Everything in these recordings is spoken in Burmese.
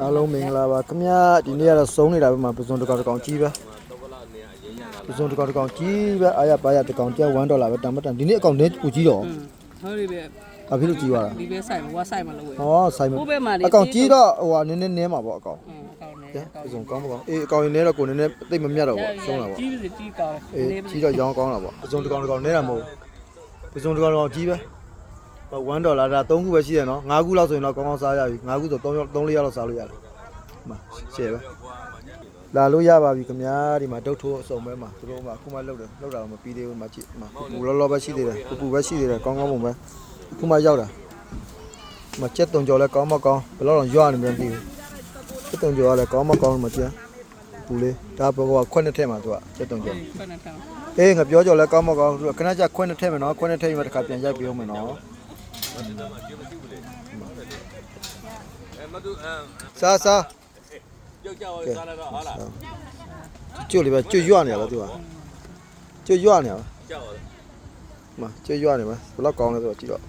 အားလုံးမင်္ဂလာပါခင်ဗျာဒီနေ့ကတော့စုံနေတာပဲမှာပစုံတစ်ကောင်တစ်ကောင်ကြီးပဲပစုံတစ်ကောင်တစ်ကောင်ကြီးပဲအားရပါရတစ်ကောင်ကျ1ဒေါ်လာပဲတန်မတန်ဒီနေ့အကောင်နဲ့ပူကြီးတော့ဟောဒီပဲဘာဖြစ်လို့ကြီးသွားတာဒီပဲဆိုင်ဝါဆိုင်မလို့ဝယ်ဟောဆိုင်မဟိုဘက်မှာလေအကောင်ကြီးတော့ဟိုဟာနည်းနည်းနည်းမှာပေါ့အကောင်အင်းအကောင်းနေကျပစုံကောင်းမကောင်းအေးအကောင်ရင်နဲ့တော့ကိုနည်းနည်းသိပ်မမြတ်တော့ပေါ့ဆုံးတာပေါ့ကြီးပြီကြီးကောင်းအေးကြီးတော့ရောင်းကောင်းတာပေါ့ပစုံတစ်ကောင်တစ်ကောင်နဲတာမဟုတ်ပစုံတစ်ကောင်တစ်ကောင်ကြီးပဲ 1ဒေါ်လာဒါ3ခုပဲရှိတယ်နော်5ခုလောက်ဆိုရင်တော့ကောင်းကောင်းစားရပြီ5ခုဆို3 3 4ရက်လောက်စားလို့ရတယ်မှာရှယ်ပဲလာလို့ရပါပြီခင်ဗျာဒီမှာဒုတ်ထိုးအစုံပဲမှာသူတို့ကအခုမှလောက်တယ်လောက်တာတော့မပြီးသေးဘူးမကြည့်မှာပူလောလောပဲရှိသေးတယ်ပူပူပဲရှိသေးတယ်ကောင်းကောင်းပုံပဲအခုမှရောက်တာမချက်တုံကြော်လဲကောင်းမကောင်းဘယ်တော့ရွာနေမှန်းမသိဘူးချက်တုံကြော်ကလည်းကောင်းမကောင်းမကြည့်ပူလေးဒါဘောကခွက်နှစ်ထက်မှာသူကချက်တုံကြော်ဖက်နေတောင်းအေးငါပြောကြော်လဲကောင်းမကောင်းသူကခဏကျခွက်နှစ်ထက်မယ်နော်ခွက်နှစ်ထက်ရင်မှတစ်ခါပြန်ရိုက်ပေးအောင်မယ်နော် စားစားကြောက်ကြောက်စားလာတော့ဟာလားကျွတ်လေးပဲကျွတ်ရွနေရပါသူကကျွတ်ရွနေရပါကြောက်မကျွတ်ရွနေပါဘယ်တော့ကောင်းလဲဆိုတော့ကြည့်တော့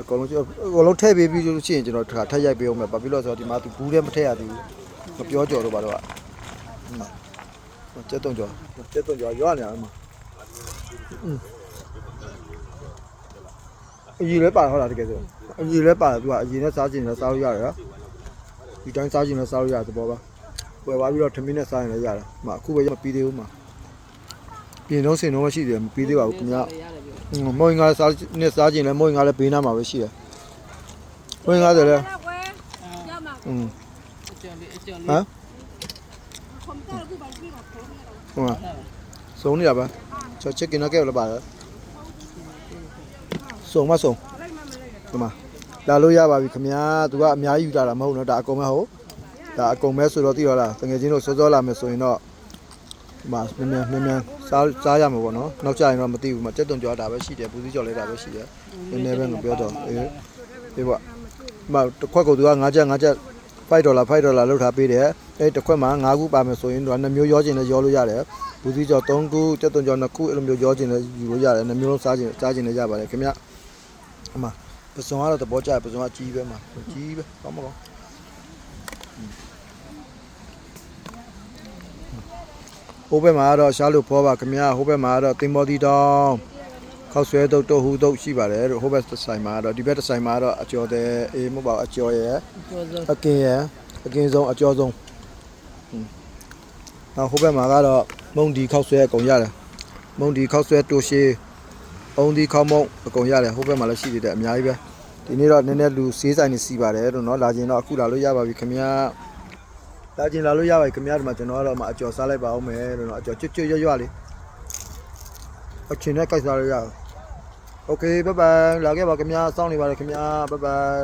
အကောင်လုံးကျွတ်အကောင်လုံးထည့်ပေးပြီးလို့ရှိရင်ကျွန်တော်တစ်ခါထည့်ရိုက်ပေးအောင်မယ်ဘာဖြစ်လို့လဲဆိုတော့ဒီမှာသူဘူးလည်းမထည့်ရသေးဘူးမပြောကြော်တော့ပါတော့ကကျက်တုံကြော်ကျက်တုံကြော်ရွနေရမှာ အကြီးလည်းပါဟုတ်လားတကယ်ဆိုအကြီးလည်းပါတယ်သူကအကြီးနဲ့စားခြင်းနဲ့စားလို့ရတယ်နော်ဒီတိုင်းစားခြင်းနဲ့စားလို့ရတဲ့ဘောပါဝယ်သွားပြီးတော့ထမင်းနဲ့စားရင်လည်းရတယ်မအခုပဲမပြီးသေးဘူးမှာပြင်တော့စင်တော့မရှိသေးဘူးမပြီးသေးပါဘူးခင်ဗျာရတယ်ပြောမွေငါစားနဲ့စားခြင်းလဲမွေငါလဲဘေးနားမှာပဲရှိတယ်မွေငါဆိုလဲอืมအကျော်လေးအကျော်ဟလေးမ်ဟုတ်လားစုံနေရပါချောချက်ကင်နာကဲလည်းပါလား စုံမစုံဒီမှာလာလို့ရပါပြီခင်ဗျာသူကအများကြီးယူလာတာမဟုတ်တော့ဒါအကုန်ပဲဟုတ်ဒါအကုန်ပဲဆိုတော့သိတော့လားတကယ်ချင်းတို့စောစောလာမယ်ဆိုရင်တော့ဒီမှာမြန်မြန်မြန်မြန်စားစားရမှာပေါ့နော်နောက်ကျရင်တော့မသိဘူးမတက်တုံကြောတာပဲရှိတယ်ပူစည်းကြောလည်းဒါပဲရှိတယ်နည်းနည်းပဲငါပြောတော့အေးအေးပေါ့ဒီမှာတစ်ခွက်ကိုသူက9ချက်9ချက်5ဒေါ်လာ5ဒေါ်လာလောက်ထားပေးတယ်အဲ့တစ်ခွက်မှာ9ခုပါမယ်ဆိုရင်တော့2မျိုးရောချင်လည်းရောလို့ရတယ်ဘူးစီကျော်3ခုတက်သွန်ကျော်2ခုအဲ့လိုမျိုးရောချင်လည်းယူလို့ရတယ်2မျိုးလုံးစားချင်စားချင်လည်းရပါတယ်ခင်ဗျ အမပစုံကတော့သဘောကျပစုံကကြီးပဲမှာကြီးပဲကောင်းမကောင်းဟိုဘက်မှာကတော့ရှားလို့ဖောပါခင်ဗျဟိုဘက်မှာကတော့တင်မော်တီတောင်ခောက်ဆွဲတုတ်တုတ်ဟူတုတ်ရှိပါတယ်ဟိုဘက်ဆိုင်မှာကတော့ဒီဘက်ဆိုင်မှာကတော့အကျော်တဲ့အေးမဟုတ်ပါဘူးအကျော်ရဲ့ကျော်စုံအကင်ရယ်အကင်ဆုံးအကျော်ဆုံးဟွန်းနောက်ဟိုဘက်မှာကတော့မုံဒီခောက်ဆွဲအကုန်ရတယ်မုံဒီခောက်ဆွဲတိုရှေ အုံဒီခောက်မုံအကုန်ရတယ်ဟိုဘက်မှာလည်းရှိသေးတယ်အများကြီးပဲဒီနေ့တော့နည်းနည်းလူစေးဆိုင်နေစီပါတယ်တို့နော်လာခြင်းတော့အခုလာလို့ရပါပြီခင်ဗျာလာခြင်းလာလို့ရပါပြီခင်ဗျာဒီမှာကျွန်တော်ကတော့မှအကျော်စားလိုက်ပါအောင်မယ်တို့နော်အကျော်ကျွတ်ကျွတ်ရွရွလေးအချင်းနဲ့ကြိုက်စားလို့ရအောင်โอเคဘိုင်ဘိုင်လာခဲ့ပါခင်ဗျာစောင့်နေပါတယ်ခင်ဗျာဘိုင်ဘိုင်